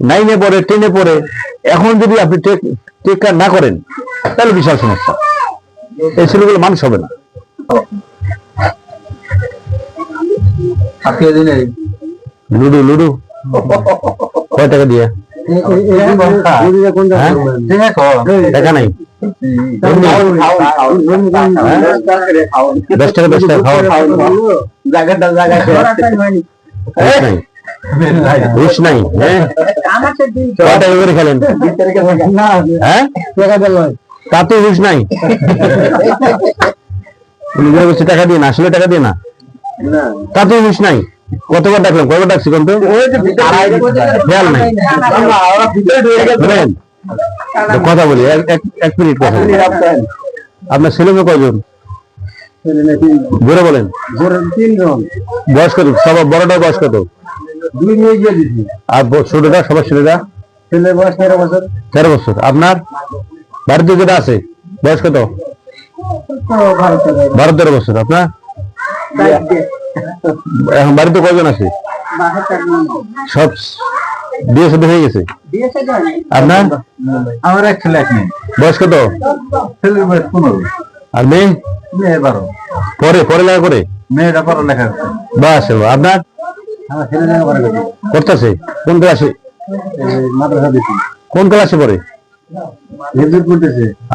নাইনে পড়ে টেনে পড়ে এখন যদি আপনি টেক কেয়ার না করেন তাহলে বিশাল সমস্যা এই ছেলেগুলো মানুষ হবে না লুডু লুডু কয় টাকা দিয়ে হ্যাঁ? টাকা নাই দশ টাকা দশ টাকা খাওয়া জায়গাটা জায়গায় নাই হ্যাঁ? কয় করে খেলেন? হ্যাঁ? তাতে হুঁশ নাই। টাকা দিয়ে না আসলে টাকা দিয়ে না? তাতে নাই। কতবার ডাকলাম কতবার ডাকছি কোন তো। খেয়াল নাই। কথা বলি এক- এক- এক মিনিট কথা আপনার ছেলে মেয়ে কয়জন? বলেন। বয়স কত সবার বড়টা বয়স কত দুই আর ছোটটা সবার ছেলেটা ছেলের বয়স তেরো বছর। তেরো বছর। আপনার? বাড়িতে যেটা আছে। বয়স কত? বারো তেরো বছর। আপনার? এখন বাড়িতে কয়জন আছে? সব বিয়ে সাথে হয়ে গেছে? আপনার? আমার এক ছেলে এক মেয়ে। বয়স কত? ছেলের বয়স পনেরো। আর মেয়ে? মেয়ে বারো। পরে পরে লেখা করে মেয়েটা করছে। বাস আপনার? করতেছে কোন ক্লাসে? কোন ক্লাসে পড়ে?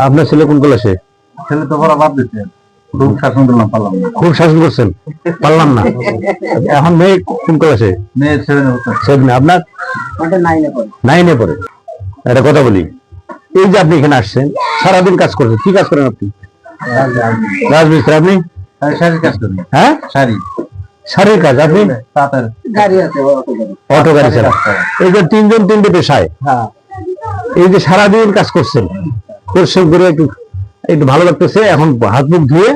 আপনার ছেলে কোন ক্লাসে? ছেলে তো পড়া বাদ দিচ্ছে খুব শাসন করলাম পারলাম না। খুব শাসন করছেন? পারলাম না। এখন মেয়ে কোন ক্লাসে? মেয়ে হচ্ছে আপনার? নাইনে পড়ে। একটা কথা বলি। এই যে আপনি এখানে আসছেন সারাদিন কাজ করছেন কি কাজ করেন আপনি? রাজমিস্ত্রি। আপনি? শাড়ির কাজ করি। হ্যাঁ? শাড়ি। শাড়ির কাজ আপনি? গাড়ি আছে অটো গাড়ি। চালা এই যে তিনজন তিনটে পেশায়? হ্যাঁ। এই যে সারাদিন কাজ করছেন পরিশ্রম করে একটু একটু ভালো লাগতেছে এখন হাত মুখ ধুয়ে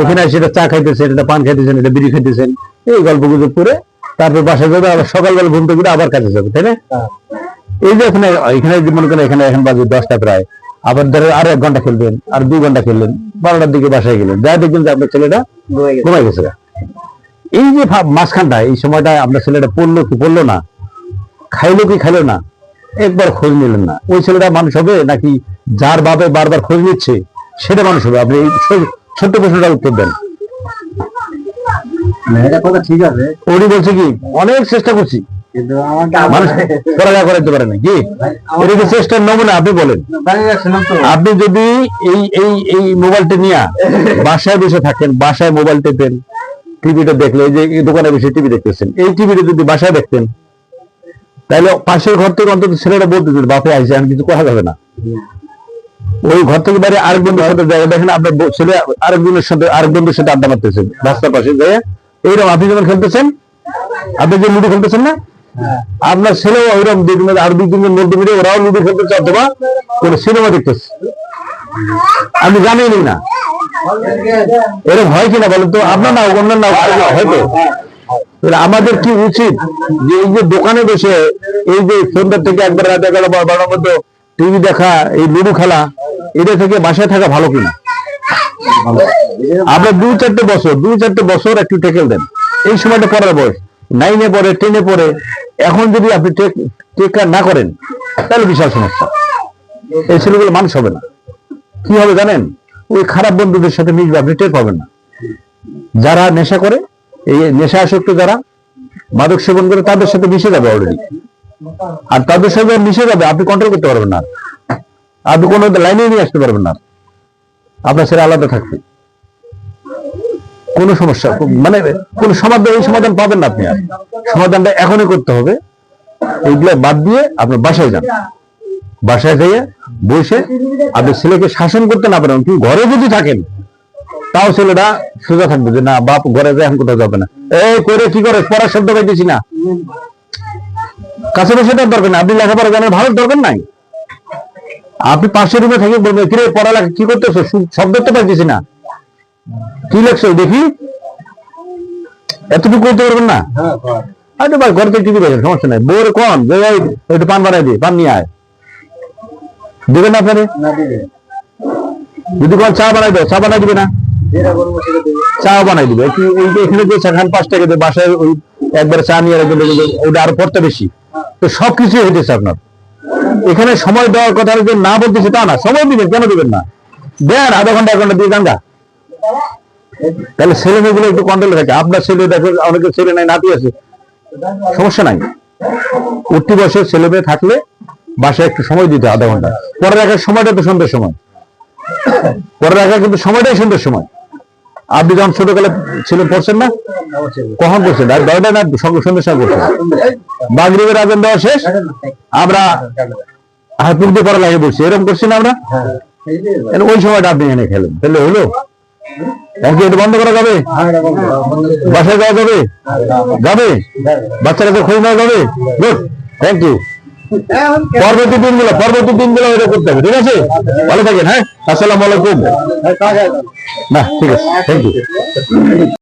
এখানে এসে এটা চা খাইতেছেন এটা পান খাইতেছেন এটা বিড়ি খাইতেছেন এই গল্প গুজব করে তারপর বাসায় যাবে আবার সকালবেলা ঘুম থেকে আবার কাজে যাবে তাই না? এই যে এখানে এখানে যে মনে করেন এখানে এখন বাজে দশটা প্রায় আবার ধরে আর এক ঘণ্টা খেলবেন আর দুই ঘণ্টা খেললেন বারোটার দিকে বাসায় গেলেন যা দেখবেন যে আপনার ছেলেটা ঘুমাই গেছে। এই যে ভাব- মাঝখানটা এই সময়টা আপনার ছেলেটা পড়ল কি পড়ল না? খাইলো কি খাইলো না? একবার খোঁজ নিলেন না। ওই ছেলেটা মানুষ হবে নাকি যার বাপে বারবার খোঁজ নিচ্ছে সেটা মানুষ হবে। আপনি ছোট্ট প্রশ্নটা উত্তর দেন। ঠিক আছে। উনি বলছে কি অনেক চেষ্টা করছি। আপনি বলেন। যদি এই এই এই মোবাইলটা নিয়ে বাসায় বসে থাকেন বাসায় মোবাইল টেপেন টিভিটা দেখলে যে দোকানে বসে টিভি দেখতেছেন, এই টিভিটা যদি বাসায় দেখতেন, তাহলে পাশের ঘর থেকে অন্তত ছেলেটা বলতে বাপে, আইসে, আমি কিছু কথা যাবে না। ওই ঘর থেকে বাইরে আরেক বন্ধুর সাথে যায় দেখেন আপনার ছেলে আরেক বন্ধুর সাথে আরেক বন্ধুর সাথে আড্ডা মারতেছেন, রাস্তার পাশে যায় এইরকম আপনি যখন খেলতেছেন, আপনি যে লুডো খেলতেছেন না? আপনার ছেলেও ওইরকম দুই তিনজন, আর দুই তিনজন বলতে মিলে ওরাও লুডো খেলতেছে অথবা কোন সিনেমা দেখতেছে। আপনি জানেনই না। এরকম হয় কিনা বলেন তো? আপনার না অন্য না হয়তো আমাদের কি উচিত যে এই যে দোকানে বসে এই যে সন্ধ্যা থেকে একবার রাতে এগারো বা বারোটার মধ্যে টিভি দেখা, এই লুডু খেলা, এটা থেকে বাসায় থাকা ভালো কিনা? আপনার দুই চারটে বছর, দুই চারটে বছর একটু টেকেল দেন। এই সময়টা পড়ার বয়স। নাইনে পড়ে টেনে পড়ে, এখন যদি আপনি টেক টেক না করেন, তাহলে বিশাল সমস্যা। এই ছেলেগুলো মানুষ হবে না। কি হবে জানেন? ওই খারাপ বন্ধুদের সাথে মিশবে, আপনি টের পাবেন না। যারা নেশা করে, এই নেশা আসক্ত যারা, মাদক সেবন করে তাদের সাথে মিশে যাবে অলরেডি আর তাদের সাথে মিশে যাবে, আপনি কন্ট্রোল করতে পারবেন না। আপনি কোনো লাইনে নিয়ে আসতে পারবেন না। আপনার ছেলে আলাদা থাকবে। কোনো সমস্যা মানে কোন সমাধান, এই সমাধান পাবেন না আপনি আর। সমাধানটা এখনই করতে হবে। এইগুলো বাদ দিয়ে আপনার বাসায় যান। বাসায় যেয়ে বসে আপনি ছেলেকে শাসন করতে না পারেন কিন্তু ঘরে যদি থাকেন তাও ছেলেটা সোজা থাকবে যে না বাপ ঘরে যায় এখন কোথাও যাবে না। এই করে কি করে? পড়ার শব্দ পাইতেছি না। কাছে বসে তার দরকার নেই। আপনি লেখাপড়া জানেন ভালো দরকার নাই। আপনি পাশের রুমে থেকে বলবেন কিরে পড়ালেখা কি করতেছো? শব্দ তো পাইতেছি না। কি লেখছো দেখি? এতটুকু করতে পারবেন না? হ্যাঁ আরে ভাই ঘরে তো টিভি দেখেন সমস্যা নাই। বউর কোন যে একটু পান বানাই দিয়ে পান নিয়ে আয়। না আপনারে? যদি কোন চা বানাই দেয় চা বানাই দিবে না? চা বানাই দিবে। এখানে যে চা খান পাঁচ টাকা বাসায় ওই একবার চা নিয়ে রাখবেন আরও পড়তে বেশি। তো সবকিছু হইতেছে আপনার। এখানে সময় দেওয়ার কথা যে না বলতেছে তা না। সময় দিবেন কেন দিবেন না? দেন আধা ঘণ্টা এক ঘণ্টা দিয়ে গাঙ্গা তাহলে ছেলে মেয়েগুলো একটু কন্ট্রোলে থাকে। আপনার ছেলে দেখো অনেকের ছেলে নাই নাতি আছে। সমস্যা নাই। উঠতি বয়সের ছেলে মেয়ে থাকলে বাসায় একটু সময় দিতে আধা ঘণ্টা। পরে রাখার সময়টা তো সন্ধ্যের সময়। পরে রাখার কিন্তু সময়টাই সন্ধ্যের সময়। আপনি যখন ছোটকালে ছেলে পড়ছেন না? কখন পড়ছেন? আর দশটা না সঙ্গে সন্ধ্যের সময় পড়ছেন? বাগরিবের আগুন দেওয়া শেষ? আমরা হাত দিয়ে পড়া লাগে বলছি এরকম করছি না আমরা? ওই সময়টা আপনি এনে খেলেন। তাহলে হলো? এটা বন্ধ করা যাবে? বাসায় যাওয়া যাবে? যাবে? বাচ্চারা তো খোঁজ নেওয়া যাবে? থ্যাংক ইউ পরবর্তী দিনগুলো পরবর্তী দিনগুলো এটা করতে হবে ঠিক আছে? ভালো থাকেন হ্যাঁ? আসসালামু আলাইকুম। না ঠিক আছে থ্যাংক ইউ